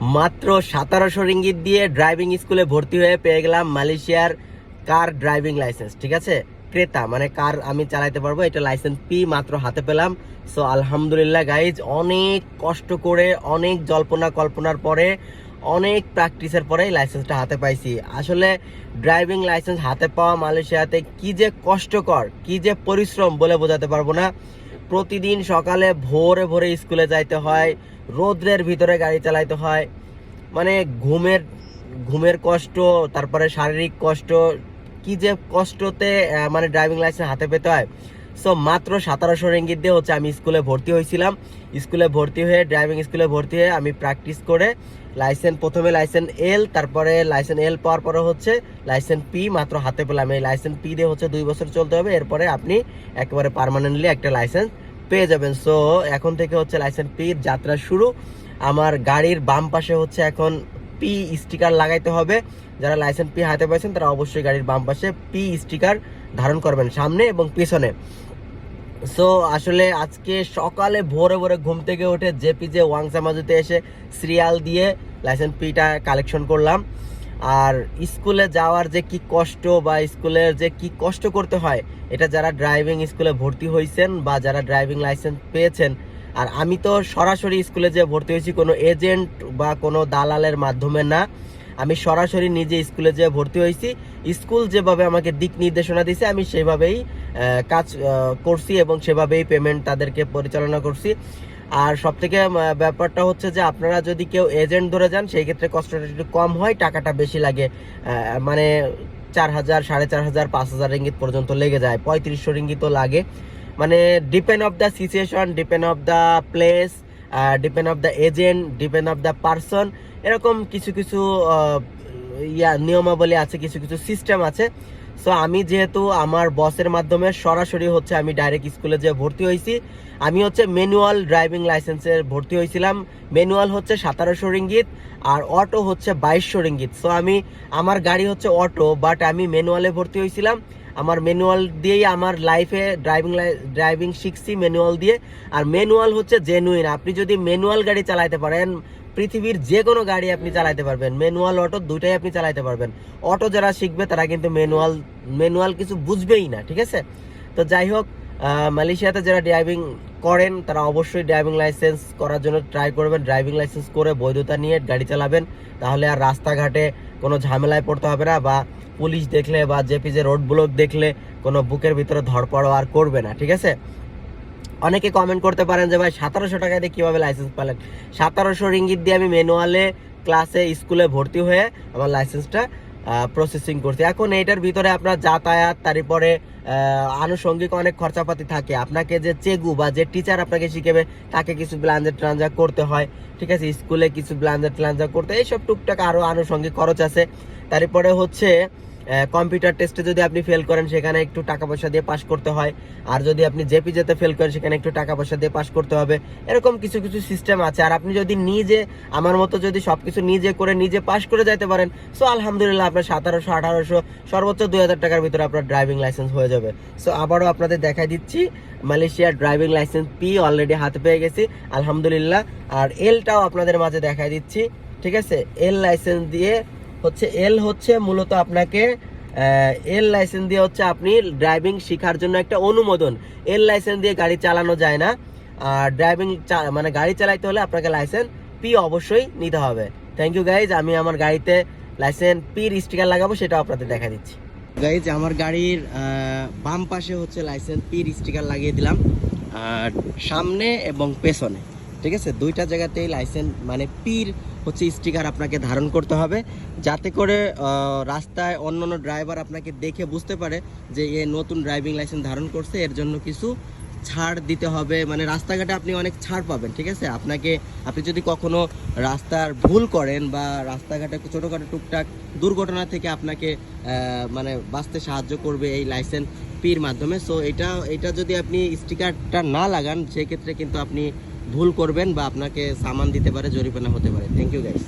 মাত্র সতেরোশো রিঙ্গিত দিয়ে ড্রাইভিং স্কুলে ভর্তি হয়ে পেয়ে গেলাম মালয়েশিয়ার কার ড্রাইভিং লাইসেন্স ঠিক আছে? ক্রেতা মানে কার আমি চালাইতে পারব, এটা লাইসেন্স পি মাত্র হাতে পেলাম। সো আলহামদুলিল্লাহ গাইজ অনেক কষ্ট করে, অনেক জল্পনা কল্পনার পরে, অনেক প্র্যাকটিসের পরে লাইসেন্সটা হাতে পাইছি। আসলে ড্রাইভিং লাইসেন্স হাতে পাওয়া মালয়েশিয়াতে কি যে কষ্টকর, কি যে পরিশ্রম বলে বোঝাতে পারব না। প্রতিদিন সকালে ভোরে ভোরে স্কুলে যাইতে হয়, রোদ্রের ভিতরে গাড়ি চালাইতে হয়। মানে ঘুমের ঘুমের কষ্ট, তারপরে শারীরিক কষ্ট, কি যে কষ্টতে মানে ড্রাইভিং লাইসেন্স হাতে পেতে হয় সো মাত্র সতেরোশো রেঙ্গিত দিয়ে হচ্ছে আমি স্কুলে ভর্তি হয়েছিলাম। স্কুলে ভর্তি হয়ে ড্রাইভিং স্কুলে ভর্তি হয়ে আমি প্র্যাকটিস করে লাইসেন্স প্রথমে লাইসেন্স এল তারপরে লাইসেন্স এল পাওয়ার পরে হচ্ছে লাইসেন্স পি মাত্র হাতে পেলাম। এই লাইসেন্স পি দিয়ে হচ্ছে দুই বছর চলতে হবে। এরপরে আপনি একেবারে পার্মানেন্টলি একটা লাইসেন্স পেয়ে যাবেন। সো এখন থেকে হচ্ছে লাইসেন্স পির যাত্রা শুরু। আমার গাড়ির বাম পাশে হচ্ছে এখন পি স্টিকার লাগাইতে হবে। যারা লাইসেন্স পি হাতে পাইছেন, তারা অবশ্যই গাড়ির বাম পাশে পি স্টিকার ধারণ করবেন সামনে এবং পিছনে। সো আসলে আজকে সকালে ভোরে ভোরে ঘুম থেকে উঠে জেপিজে ওয়াংসা মাজুতে এসে সিরিয়াল দিয়ে লাইসেন্স পিটা কালেকশন করলাম। আর স্কুলে যাওয়ার যে কি কষ্ট বা স্কুলের যে কি কষ্ট করতে হয়, এটা যারা ড্রাইভিং স্কুলে ভর্তি হয়েছেন বা যারা ড্রাইভিং লাইসেন্স পেয়েছেন, আর আমি তো সরাসরি স্কুলে যে ভর্তি হয়েছি কোনো এজেন্ট বা কোনো দালালের মাধ্যমে না, আমি সরাসরি নিজে স্কুলে যে ভর্তি হয়েছি, স্কুল যেভাবে আমাকে দিক নির্দেশনা দিয়েছে আমি সেভাবেই কাজ করছি এবং সেভাবেই পেমেন্ট তাদেরকে পরিচালনা করছি। আর সব থেকে ব্যাপারটা হচ্ছে যে আপনারা যদি কেউ এজেন্ট ধরে যান, সেই ক্ষেত্রে কষ্টটা একটু কম হয়, টাকাটা বেশি লাগে। মানে চার হাজার, সাড়ে চার হাজার, পাঁচ হাজার রিঙ্গিত পর্যন্ত লেগে যায়। পঁয়ত্রিশশো রিঙ্গিতও লাগে। মানে depend of the situation depend of the place depend of the agent depend of the person এরকম কিছু কিছু ইয়া, নিয়মাবলী আছে, কিছু কিছু সিস্টেম আছে। সো আমি যেহেতু আমার বসের মাধ্যমে সরাসরি হচ্ছে আমি ডাইরেক্ট স্কুলে যে ভর্তি হয়েছি। আমি হচ্ছে ম্যানুয়াল ড্রাইভিং লাইসেন্সের ভর্তি হয়েছিলাম। ম্যানুয়াল হচ্ছে সতেরোশো রিঙ্গিত আর অটো হচ্ছে বাইশশো রিঙ্গিত। সো আমি, আমার গাড়ি হচ্ছে অটো বাট আমি ম্যানুয়ালে ভর্তি হয়েছিলাম। আমার ম্যানুয়াল দিয়েই আমার লাইফে ড্রাইভিং ড্রাইভিং শিখছি ম্যানুয়াল দিয়ে। আর ম্যানুয়াল হচ্ছে জেনুইন আপনি যদি ম্যানুয়াল গাড়ি চালাইতে পারেন পৃথিবীর যে কোনো গাড়ি আপনি চালাতে পারবেন। ম্যানুয়াল অটো দুইটাই আপনি চালাতে পারবেন। অটো যারা শিখবে, তারা কিন্তু ম্যানুয়াল ম্যানুয়াল কিছু বুঝবেই না, ঠিক আছে? তো যাই হোক মালয়েশিয়াতে যারা ড্রাইভিং করেন, তারা অবশ্যই ড্রাইভিং লাইসেন্স করার জন্য ট্রাই করবেন। ড্রাইভিং লাইসেন্স করে বৈধতা নিয়ে গাড়ি চালাবেন। তাহলে আর রাস্তাঘাটে কোনো ঝামেলায় পড়তে হবে না বা পুলিশ দেখলে বা জেপিজে রোড ব্লক দেখলে কোনো বুকের ভিতরে ধরপড় আর করবে না, ঠিক আছে? অনেকে কমেন্ট করতে পারেন যে, ভাই, সতেরোশো টাকা দিয়ে কীভাবে লাইসেন্স পেলেন? সতেরোশো রিঙ্গিত দিয়ে আমি ম্যানুয়ালে ক্লাসে স্কুলে ভর্তি হয়ে আমার লাইসেন্সটা প্রসেসিং করছি। এখন এইটার ভিতরে আপনার যাতায়াত, তারপরে আনুষঙ্গিক অনেক খরচাপাতি থাকে। আপনাকে যে চেগু বা যে টিচার আপনাকে শিখাবে, তাকে কিছু ব্লাঞ্জার ট্রানজাক করতে হয়। ঠিক আছে? স্কুলে কিছু ব্লাঞ্জার ট্রানজাক করতে এইসব টুকটাক আরও আনুষঙ্গিক খরচ আছে। তারপরে হচ্ছে কম্পিউটার টেস্টে যদি আপনি ফেল করেন, সেখানে একটু টাকা পয়সা দিয়ে পাস করতে হয়। আর যদি আপনি জেপি যেতে ফেল করেন, সেখানে একটু টাকা পয়সা দিয়ে পাস করতে হবে। এরকম কিছু কিছু সিস্টেম আছে। আর আপনি যদি নিজে, আমার মতো যদি সবকিছু নিজে করে, নিজে পাস করে যাইতে পারেন সো আলহামদুলিল্লাহ আপনার সাতারোশো, আঠারোশো, সর্বোচ্চ দুই হাজার টাকার ভিতরে আপনার ড্রাইভিং লাইসেন্স হয়ে যাবে। সো আবারও আপনাদের দেখাই দিচ্ছি মালয়েশিয়ার ড্রাইভিং লাইসেন্স পি অলরেডি হাতে পেয়ে গেছি, আলহামদুলিল্লাহ। আর এলটাও আপনাদের মাঝে দেখাই দিচ্ছি, ঠিক আছে? এল লাইসেন্স দিয়ে হচ্ছে এল হচ্ছে মূলত আপনাকে এল লাইসেন্স দিয়ে হচ্ছে আপনি ড্রাইভিং শেখার জন্য একটা অনুমোদন। এল লাইসেন্স দিয়ে গাড়ি চালানো যায় না। আর ড্রাইভিং মানে গাড়ি চালাইতে হলে আপনাকে লাইসেন্স পি অবশ্যই নিতে হবে। থ্যাংক ইউ গাইজ আমি আমার গাড়িতে লাইসেন্স পির স্টিকার লাগাবো সেটা আপনাদের দেখা দিচ্ছি। গাইজ আমার গাড়ির বাম পাশে হচ্ছে লাইসেন্স পির স্টিকার লাগিয়ে দিলাম। আর সামনে এবং পেছনে, ঠিক আছে? দুইটা জায়গাতেই লাইসেন্স মানে পির হচ্ছে স্টিকার আপনাকে ধারণ করতে হবে, যাতে করে রাস্তায় অন্য অন্য ড্রাইভার আপনাকে দেখে বুঝতে পারে যে এ নতুন ড্রাইভিং লাইসেন্স ধারণ করছে, এর জন্য কিছু ছাড় দিতে হবে। মানে রাস্তাঘাটে আপনি অনেক ছাড় পাবেন, ঠিক আছে? আপনাকে, আপনি যদি কখনো রাস্তার ভুল করেন বা রাস্তাঘাটে ছোটোখাটো টুকটাক দুর্ঘটনা থেকে আপনাকে মানে বাঁচতে সাহায্য করবে এই লাইসেন্স পির মাধ্যমে। সো এটা এটা যদি আপনি স্টিকারটা না লাগান, সেক্ষেত্রে কিন্তু আপনি ভুল করবেন বা আপনাকে সামান দিতে পারে জরিমানা হতে পারে। Thank you guys